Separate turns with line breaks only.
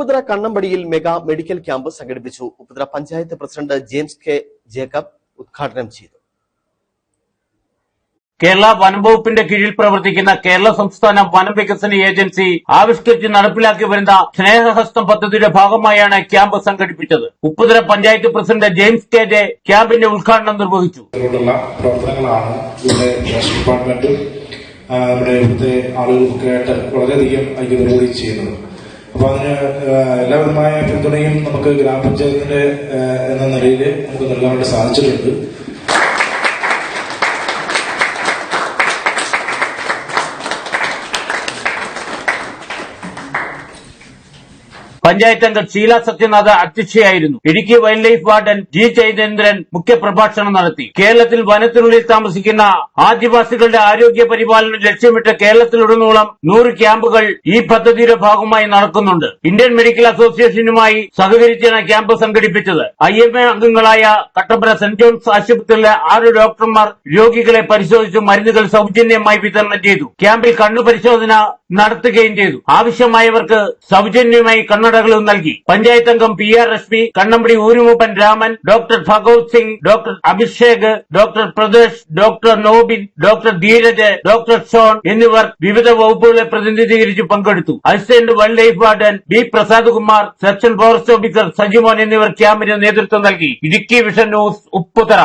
ഉപ്പുതറ കണ്ണമ്പടിയിൽ mega medical camp സംഘടിപ്പിച്ചു. Upputhara panchayat president James K Jacob ഉദ്ഘാടനം ചെയ്തു.
കേരള വനംവകുപ്പിന്റെ കീഴിൽ പ്രവർത്തിക്കുന്ന കേരള സംസ്ഥാന വനം വികസന ഏജൻസി ആവിഷ്കരിച്ച് നടപ്പിലാക്കി വരുന്ന സ്നേഹഹസ്തം പദ്ധതിയുടെ ഭാഗമായാണ് ക്യാമ്പ് സംഘടിപ്പിച്ചത്. Upputhara panchayat president James K J ക്യാമ്പിന്റെ ഉദ്ഘാടനം നിർവഹിച്ചു.
പ്രവർത്തനങ്ങളാണ് ഇവിടെ ഡിപ്പാർട്ട്മെന്റും നമ്മുടെ ഇവിടുത്തെ ആളുകൾക്കൊക്കെ ആയിട്ട് വളരെയധികം ചെയ്യുന്നത്. അപ്പൊ അതിന് എല്ലാവിധമായ പിന്തുണയും നമുക്ക് ഗ്രാമപഞ്ചായത്തിന്റെ എന്ന നിലയിൽ നമുക്ക് നൽകാനായിട്ട് സാധിച്ചിട്ടുണ്ട്.
പഞ്ചായത്ത് അംഗം Sheela Sathyanath അധ്യക്ഷയായിരുന്നു. Idukki wildlife warden G Chaithendran മുഖ്യപ്രഭാഷണം നടത്തി. കേരളത്തിൽ വനത്തിനുള്ളിൽ താമസിക്കുന്ന ആദിവാസികളുടെ ആരോഗ്യ പരിപാലനം ലക്ഷ്യമിട്ട് കേരളത്തിലുടനീളം നൂറ് ക്യാമ്പുകൾ ഈ പദ്ധതിയുടെ ഭാഗമായി നടക്കുന്നുണ്ട്. ഇന്ത്യൻ മെഡിക്കൽ അസോസിയേഷനുമായി സഹകരിച്ചാണ് ക്യാമ്പ് സംഘടിപ്പിച്ചത്. ഐ എം എ അംഗങ്ങളായ കട്ടപ്പന സെന്റ് ജോൺസ് ആശുപത്രിയിലെ ആറ് ഡോക്ടർമാർ രോഗികളെ പരിശോധിച്ച് മരുന്നുകൾ സൗജന്യമായി വിതരണം ചെയ്തു. ക്യാമ്പിൽ കണ്ണു പരിശോധന നടത്തുകയും ചെയ്തു. ആവശ്യമായവർക്ക് സൗജന്യമായി കണ്ണടകളും നൽകി. പഞ്ചായത്ത് അംഗം P R Rashmi Kannampadi ഊരുമൂപ്പൻ Raman doctor Bhagwat Singh doctor Abhishek doctor Pradesh doctor Nobin doctor Dheeraj doctor zone എന്നിവർ വിവിധ വകുപ്പുകളെ പ്രതിനിധീകരിച്ച് പങ്കെടുത്തു. Assistant wildlife warden B Prasad Kumar section forest officer Sajimon എന്നിവർ ക്യാമ്പിന് നേതൃത്വം നൽകി. Idukki vision news Upputhara.